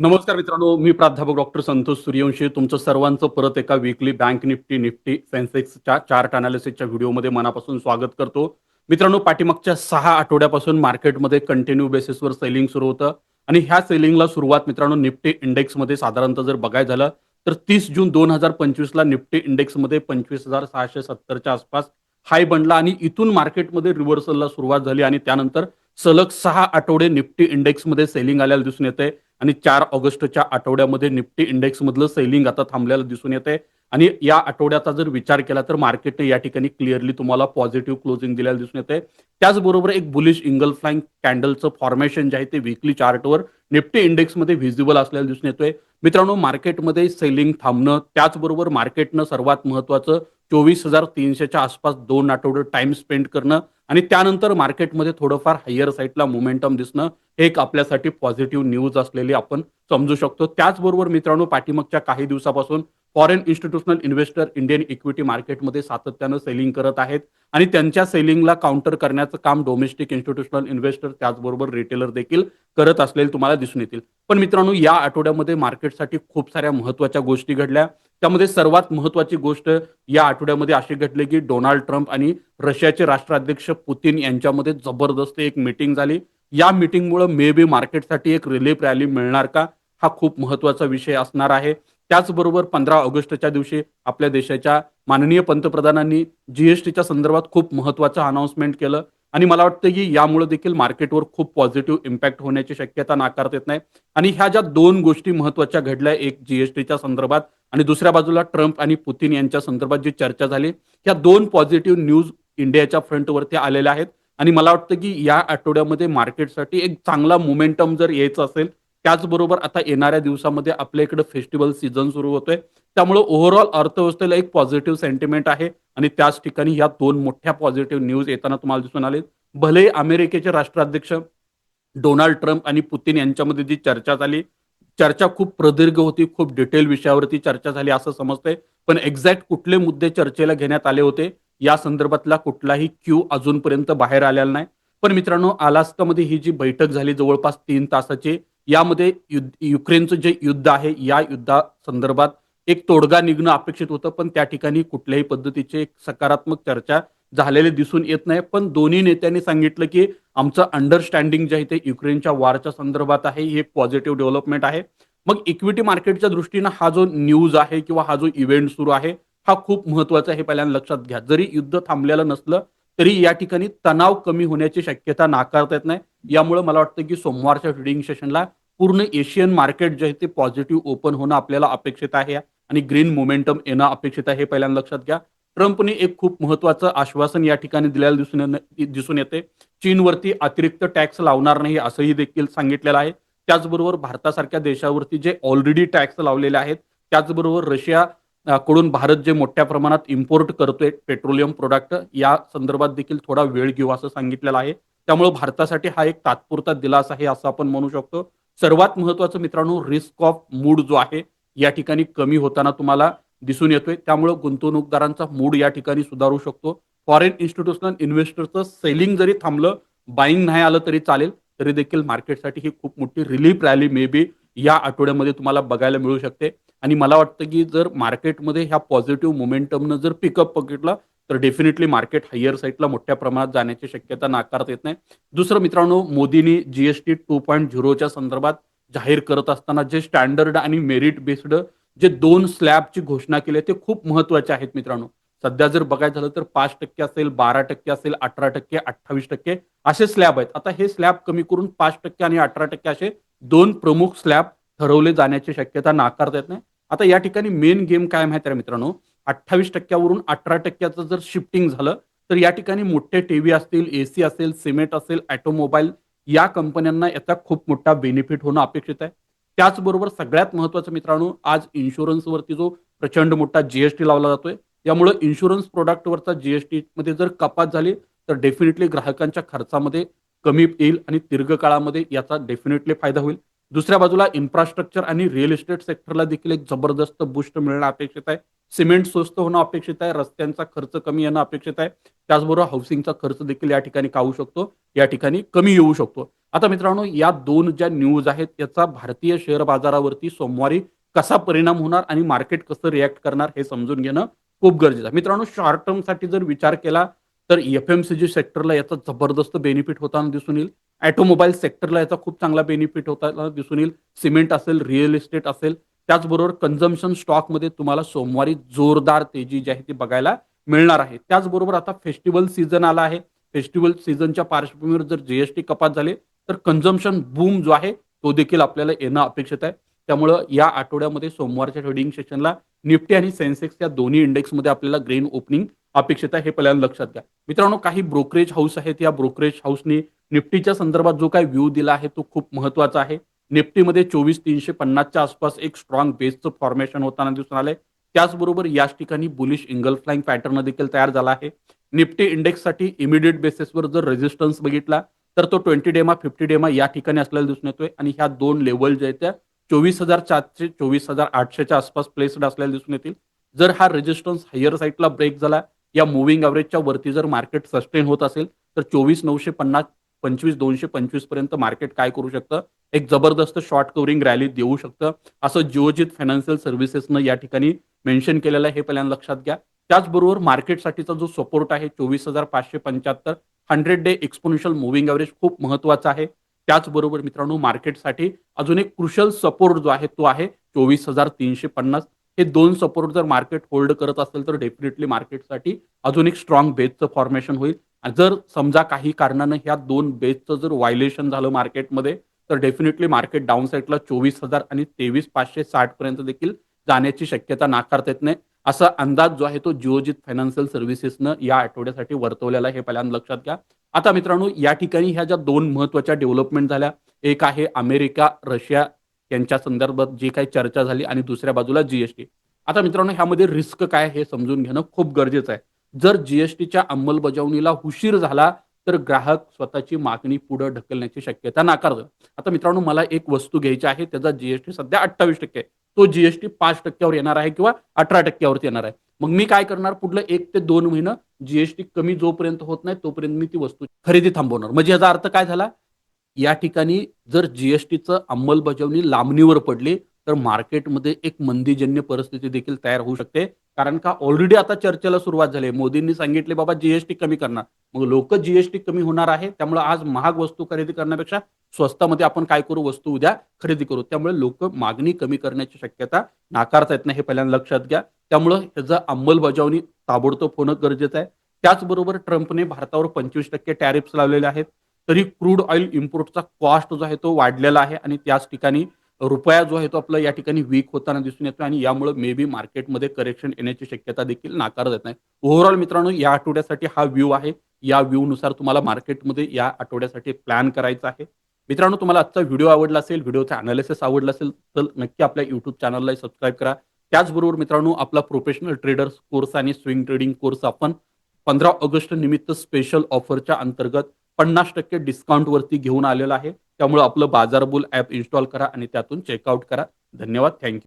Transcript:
नमस्कार मित्रांनो मी प्राध्यापक डॉक्टर संतोष सूर्यवंशी. तुमचं सर्वांचं परत एका वीकली बँक निफ्टी निफ्टी सेन्सेक्सच्या चार्ट अनालिसिसच्या व्हिडिओमध्ये मनापासून स्वागत करतो. मित्रांनो पाठीमागच्या सहा आठवड्यापासून मार्केटमध्ये कंटिन्यू बेसिसवर सेलिंग सुरू होतं. आणि ह्या सेलिंगला सुरुवात मित्रांनो निफ्टी इंडेक्समध्ये साधारणतः जर बघायचं झालं तर तीस जून दोन हजार पंचवीसला निफ्टी इंडेक्समध्ये पंचवीस हजार सहाशे सत्तरच्या आसपास हाय बनला आणि इथून मार्केटमध्ये रिव्हर्सलला सुरुवात झाली. आणि त्यानंतर सलग सहा आठवडे निफ्टी इंडेक्समध्ये सेलिंग आल्याला दिसून येते आणि चार ऑगस्टच्या आठवड्यामध्ये निफ्टी इंडेक्स मधलं सेलिंग आता थांबल्याला दिसून येते आणि या आठवड्याचा जर विचार केला तर मार्केटने या ठिकाणी क्लिअरली तुम्हाला पॉझिटिव्ह क्लोजिंग दिल्याला दिसून येते त्याचबरोबर एक बुलिश इंगल फ्लाइंग कॅन्डलचं फॉर्मेशन जे आहे ते वीकली चार्टवर निफ्टी इंडेक्समध्ये व्हिजिबल असल्याला दिसून येतोय. मित्रांनो मार्केटमध्ये सेलिंग थांबणं त्याचबरोबर मार्केटनं सर्वात महत्वाचं चोवीस हजार तीनशेच्या आसपास दोन आठवडे टाइम स्पेंड करणं आणि त्यानंतर मार्केटमध्ये थोडंफार हायर साईडला मोमेंटम दिसणं हे एक आपल्यासाठी पॉझिटिव्ह न्यूज असलेली आपण समजू शकतो. त्याचबरोबर मित्रांनो पाठीमागच्या काही दिवसापासून foreign institutional investor Indian equity मार्केटमध्ये सातत्यानं सेलिंग करत आहेत आणि त्यांच्या सेलिंगला काउंटर करण्याचं काम डोमेस्टिक इन्स्टिट्यूशनल इन्व्हेस्टर त्याचबरोबर रिटेलर देखील करत असलेले तुम्हाला दिसून येतील. पण मित्रांनो या आठवड्यामध्ये मार्केटसाठी खूप साऱ्या महत्त्वाच्या गोष्टी घडल्या. त्यामध्ये सर्वात महत्वाची गोष्ट या आठवड्यामध्ये अशी घडली की डोनाल्ड ट्रम्प आणि रशियाचे राष्ट्राध्यक्ष पुतीन यांच्यामध्ये जबरदस्त एक मीटिंग झाली. या मीटिंगमुळे मे बी मार्केटसाठी एक रिलीफ रॅली मिळणार का? हा खूप महत्त्वाचा विषय असणार आहे. त्याचबरोबर पंधरा ऑगस्टच्या दिवशी आपल्या देशाच्या माननीय पंतप्रधानांनी जीएसटीच्या संदर्भात खूप महत्वाचं अनाऊन्समेंट केलं. आणि मला वाटतं की यामुळे देखील मार्केटवर खूप पॉझिटिव्ह इम्पॅक्ट होण्याची शक्यता नाकारता येत नाही. आणि ह्या ज्या दोन गोष्टी महत्त्वाच्या घडल्या एक जीएसटीच्या संदर्भात आणि दुसऱ्या बाजूला ट्रम्प आणि पुतीन यांच्या संदर्भात जी चर्चा झाली ह्या दोन पॉझिटिव्ह न्यूज इंडियाच्या फ्रंटवरती आलेल्या आहेत. आणि मला वाटतं की या आठवड्यामध्ये मार्केटसाठी एक चांगला मोमेंटम जर यायचं असेल त्याचबरोबर आता येणाऱ्या दिवसामध्ये आपल्या इकडे फेस्टिवल सीझन सुरू होतोय. त्यामुळे ओव्हरऑल अर्थव्यवस्थेला एक पॉझिटिव्ह सेंटिमेंट आहे आणि त्याच ठिकाणी या दोन मोठ्या पॉझिटिव्ह न्यूज येताना तुम्हाला दिसून आले. भले अमेरिकेचे राष्ट्राध्यक्ष डोनाल्ड ट्रम्प आणि पुतीन यांच्यामध्ये जी चर्चा झाली चर्चा खूप प्रदीर्घ होती खूप डिटेल विषयावरती चर्चा झाली असं समजतंय. पण एक्झॅक्ट कुठले मुद्दे चर्चेला घेण्यात आले होते या संदर्भातला कुठलाही क्यू अजूनपर्यंत बाहेर आलेला नाही. पण मित्रांनो अलास्कामध्ये ही जी बैठक झाली जवळपास तीन तासाची यामध्ये युद्ध युक्रेनचं जे युद्ध आहे या युद्धा संदर्भात एक तोडगा निघणं अपेक्षित होतं पण त्या ठिकाणी कुठल्याही पद्धतीची एक सकारात्मक चर्चा झालेले दिसून येत नाही. पण दोन्ही नेत्यांनी सांगितलं की आमचं अंडरस्टँडिंग जे आहे ते युक्रेनच्या वारच्या संदर्भात आहे ही एक पॉझिटिव्ह डेव्हलपमेंट आहे. मग इक्विटी मार्केटच्या दृष्टीनं हा जो न्यूज आहे किंवा हा जो इव्हेंट सुरू आहे हा खूप महत्त्वाचा आहे पहिल्यांदा लक्षात घ्या. जरी युद्ध थांबलेलं नसलं तरी या ठिकाणी तणाव कमी होण्याची शक्यता नाकारता येत नाही. यामुळे मला वाटतं की सोमवारच्या ट्रेडिंग सेशनला पूर्ण एशियन मार्केट जे आहे ते पॉझिटिव्ह ओपन होणं आपल्याला अपेक्षित आहे आणि ग्रीन मोमेंटम येणं अपेक्षित आहे हे पहिल्यांदा लक्षात घ्या. ट्रम्पने एक खूप महत्वाचं आश्वासन या ठिकाणी दिलेलं दिसून दिसून येते. चीनवरती अतिरिक्त टॅक्स लावणार नाही असंही देखील सांगितलेलं आहे. त्याचबरोबर भारतासारख्या देशावरती जे ऑलरेडी टॅक्स लावलेले आहेत त्याचबरोबर रशिया कडून भारत जे मोठ्या प्रमाणात इम्पोर्ट करतोय पेट्रोलियम प्रोडक्ट या संदर्भात देखील थोडा वेळ घेऊ असं सांगितलेलं आहे. त्यामुळे भारतासाठी हा एक तात्पुरता दिलास आहे असं आपण म्हणू शकतो. सर्वात महत्वाचं मित्रांनो रिस्क ऑफ मूड जो आहे या ठिकाणी कमी होताना तुम्हाला दिसून येतोय. त्यामुळे गुंतवणूकदारांचा मूड या ठिकाणी सुधारू शकतो. फॉरेन इन्स्टिट्यूशनल इन्व्हेस्टरचं सेलिंग जरी थांबलं बाईंग नाही आलं तरी चालेल तरी देखील मार्केटसाठी ही खूप मोठी रिलीफ रॅली मे बी या आठवड्यामध्ये तुम्हाला बघायला मिळू शकते. आणि मला वाटतं की जर मार्केटमध्ये ह्या पॉझिटिव्ह मोमेंटमनं जर पिकअप बघितलं तर डेफिनेटली मार्केट हायर साईडला मोठ्या प्रमाणात जाण्याची शक्यता नाकारता येत नाही. दुसरं मित्रांनो मोदींनी जीएसटी टू पॉईंट झिरोच्या संदर्भात जाहीर करत असताना जे स्टँडर्ड आणि मेरिट बेस्ड जे दोन स्लॅबची घोषणा केली ते खूप महत्त्वाचे आहेत मित्रांनो. सध्या जर बघायचं झालं तर पाच टक्के असेल बारा टक्के असेल अठरा टक्के अठ्ठावीस टक्के असे स्लॅब आहेत. आता हे स्लॅब कमी करून पाच टक्के आणि अठरा टक्के असे दोन प्रमुख स्लॅब ठरवले जाण्याची शक्यता नाकारता येत नाही. आता या ठिकाणी मेन गेम काय माहिती आहे मित्रांनो? अठ्ठावीस टक्क्यावरून अठरा टक्क्याचं जर शिफ्टिंग झालं तर या ठिकाणी मोठे टीव्ही असतील एसी असेल सिमेंट असेल ऑटोमोबाईल या कंपन्यांना याचा खूप मोठा बेनिफिट होणं अपेक्षित आहे. त्याचबरोबर सगळ्यात महत्वाचं मित्रांनो आज इन्शुरन्सवरती जो प्रचंड मोठा जीएसटी लावला जातोय यामुळे इन्शुरन्स प्रोडक्टवरचा जीएसटी मध्ये जर कपात झाली तर डेफिनेटली ग्राहकांच्या खर्चामध्ये कमी येईल आणि दीर्घकाळामध्ये याचा डेफिनेटली फायदा होईल. दुसऱ्या बाजूला इन्फ्रास्ट्रक्चर आणि रिअल इस्टेट सेक्टरला देखील एक जबरदस्त बुस्ट मिळणं अपेक्षित आहे. सिमेंट स्वस्त होणं अपेक्षित आहे रस्त्यांचा खर्च कमी येणं अपेक्षित आहे. त्याचबरोबर हाऊसिंगचा खर्च देखील या ठिकाणी कावू शकतो या ठिकाणी कमी येऊ शकतो. आता मित्रांनो या दोन ज्या न्यूज आहेत याचा भारतीय शेअर बाजारावरती सोमवारी कसा परिणाम होणार आणि मार्केट कसं रिॲक्ट करणार हे समजून घेणं खूप गरजेचं आहे. मित्रांनो शॉर्ट टर्मसाठी जर विचार केला तर एफ एम सी जी सेक्टरला याचा जबरदस्त बेनिफिट होताना दिसून येईल. ऑटोमोबाईल सेक्टरला याचा खूप चांगला बेनिफिट होताना दिसून येईल. सिमेंट असेल रिअल इस्टेट असेल त्याचबरोबर कन्झम्पन स्टॉकमध्ये तुम्हाला सोमवारी जोरदार तेजी जी आहे ती बघायला मिळणार आहे. त्याचबरोबर आता फेस्टिवल सीझन आला आहे. फेस्टिवल सीझनच्या पार्श्वभूमीवर जर जीएसटी कपात झाले तर कन्झम्पन बूम जो आहे तो देखील आपल्याला येणं अपेक्षित आहे. त्यामुळं या आठवड्यामध्ये सोमवारच्या ट्रेडिंग सेशनला निफ्टी आणि सेन्सेक्स या दोन्ही इंडेक्समध्ये आपल्याला ग्रेन ओपनिंग अपेक्षित आहे हे पहिल्यांदा लक्षात घ्या. मित्रांनो काही ब्रोकरेज हाऊस आहेत. या ब्रोकरेज हाऊसने निफ्टीच्या संदर्भात जो काही व्ह्यू दिला आहे तो खूप महत्त्वाचा आहे. निफ्टीमध्ये चोवीस तीनशे पन्नासच्या आसपास एक स्ट्रॉंग बेसचं फॉर्मेशन होताना दिसून आलंय. त्याचबरोबर याच ठिकाणी बुलिश इंगल फ्लाइंग पॅटर्न देखील तयार झाला आहे. निफ्टी इंडेक्ससाठी इमिडिएट बेसिसवर जर रेजिस्टन्स बघितला तर तो ट्वेंटी डेमा फिफ्टी डेमा या ठिकाणी असलेला दिसून येतोय. आणि ह्या दोन लेवल ज्या आहेत त्या चोवीस हजार चारशे चोवीस हजार आठशेच्या आसपास प्लेस्ड असलेल्या दिसून येतील. जर हा रेजिस्टन्स हायर साईडला ब्रेक झाला या मुव्हिंग ॲव्हरेजच्या वरती जर मार्केट सस्टेन होत असेल तर चोवीस नऊशे पन्नास पंचवीस दोनशे पंचवीसपर्यंत मार्केट काय करू शकतं? एक जबरदस्त शॉर्ट कव्हरिंग रॅली देऊ शकतं. असं जिओजित फायनान्शियल सर्व्हिसेसनं या ठिकाणी मेन्शन केलेलं आहे हे पहिल्यांदा लक्षात घ्या. त्याचबरोबर मार्केटसाठीचा जो सपोर्ट आहे चोवीस हजार पाचशे पंच्याहत्तर hundred day exponential moving average खूप महत्त्वाचा आहे. त्याचबरोबर मित्रांनो मार्केटसाठी अजून एक क्रुशल सपोर्ट जो आहे तो आहे चोवीस हजार तीनशे पन्नास. हे दोन सपोर्ट जर मार्केट होल्ड करत असेल तर डेफिनेटली मार्केटसाठी अजून एक स्ट्रॉंग बेसचं फॉर्मेशन होईल. आणि जर समजा काही कारणानं ह्या दोन बेसचं जर व्हायलेशन झालं मार्केटमध्ये तर डेफिनेटली मार्केट डाऊन साईडला चोवीस हजार आणि तेवीस पाचशे साठ पर्यंत देखील जाण्याची शक्यता नाकारता येत नाही. असा अंदाज जो आहे तो जिओजित फायनान्शियल सर्व्हिसेसनं या आठवड्यासाठी वर्तवलेला हे पहिल्यांदा लक्षात घ्या. आता मित्रांनो या ठिकाणी ह्या ज्या दोन महत्त्वाच्या डेव्हलपमेंट झाल्या एक आहे अमेरिका रशिया यांच्या संदर्भात जी काही चर्चा झाली आणि दुसऱ्या बाजूला जीएसटी आता मित्रांनो ह्यामध्ये रिस्क काय हे समजून घेणं खूप गरजेचं आहे. जर जीएसटीच्या अंमलबजावणीला उशीर झाला तर ग्राहक स्वतःची मागणी पुढे ढकलण्याची शक्यता नाकारतं. आता मित्रांनो मला एक वस्तू घ्यायची आहे त्याचा जीएसटी सध्या अठ्ठावीस टक्के आहे. तो जीएसटी पाच टक्क्यावर येणार आहे किंवा अठरा टक्क्यावरती येणार आहे. मग मी काय करणार? पुढलं एक ते दोन महिनं जीएसटी कमी जोपर्यंत होत नाही तोपर्यंत मी ती वस्तू खरेदी थांबवणार. म्हणजे याचा अर्थ काय झाला? या ठिकाणी जर जीएसटीचं अंमलबजावणी लांबणीवर पडली तर मार्केटमध्ये एक मंदीजन्य परिस्थिती देखील तयार होऊ शकते. कारण का ऑलरेडी आता चर्चेला सुरुवात झाली मोदींनी सांगितले बाबा जीएसटी कमी करणार. मग लोक जीएसटी कमी होणार आहे त्यामुळे आज महाग वस्तू खरेदी करण्यापेक्षा स्वस्तामध्ये आपण काय करू वस्तू उद्या खरेदी करू. त्यामुळे लोक मागणी कमी करण्याची शक्यता नाकारता येत नाही हे पहिल्यांदा लक्षात घ्या. त्यामुळं ह्याचं अंमलबजावणी ताबडतोब होणं गरजेचं आहे. त्याचबरोबर ट्रम्पने भारतावर पंचवीस टक्के टॅरिफ्स लावलेले आहेत. तरी क्रूड ऑइल इम्पोर्टचा कॉस्ट जो आहे तो वाढलेला आहे आणि त्याच ठिकाणी रुपया जो आहे तो आपला या ठिकाणी वीक होताना दिसून येतो आणि यामुळे मे बी मार्केटमध्ये करेक्शन येण्याची शक्यता देखील नाकारत येत नाही. ओव्हरऑल मित्रांनो या आठवड्यासाठी हा व्ह्यू आहे. या व्ह्यूनुसार तुम्हाला मार्केटमध्ये या आठवड्यासाठी प्लॅन करायचा आहे. मित्रांनो तुम्हाला आजचा व्हिडिओ आवडला असेल व्हिडिओचा अनालिसिस आवडला असेल तर नक्की आपल्या युट्यूब चॅनलला सबस्क्राईब करा. त्याचबरोबर मित्रांनो आपला प्रोफेशनल ट्रेडर्स कोर्स आणि स्विंग ट्रेडिंग कोर्स आपण पंधरा ऑगस्ट निमित्त स्पेशल ऑफरच्या अंतर्गत पन्नास टक्के डिस्काउंटवरती घेऊन आलेलं आहे. त्यामुळे आपलं बाजारबुल ॲप इन्स्टॉल करा आणि त्यातून चेकआउट करा. धन्यवाद. थँक्यू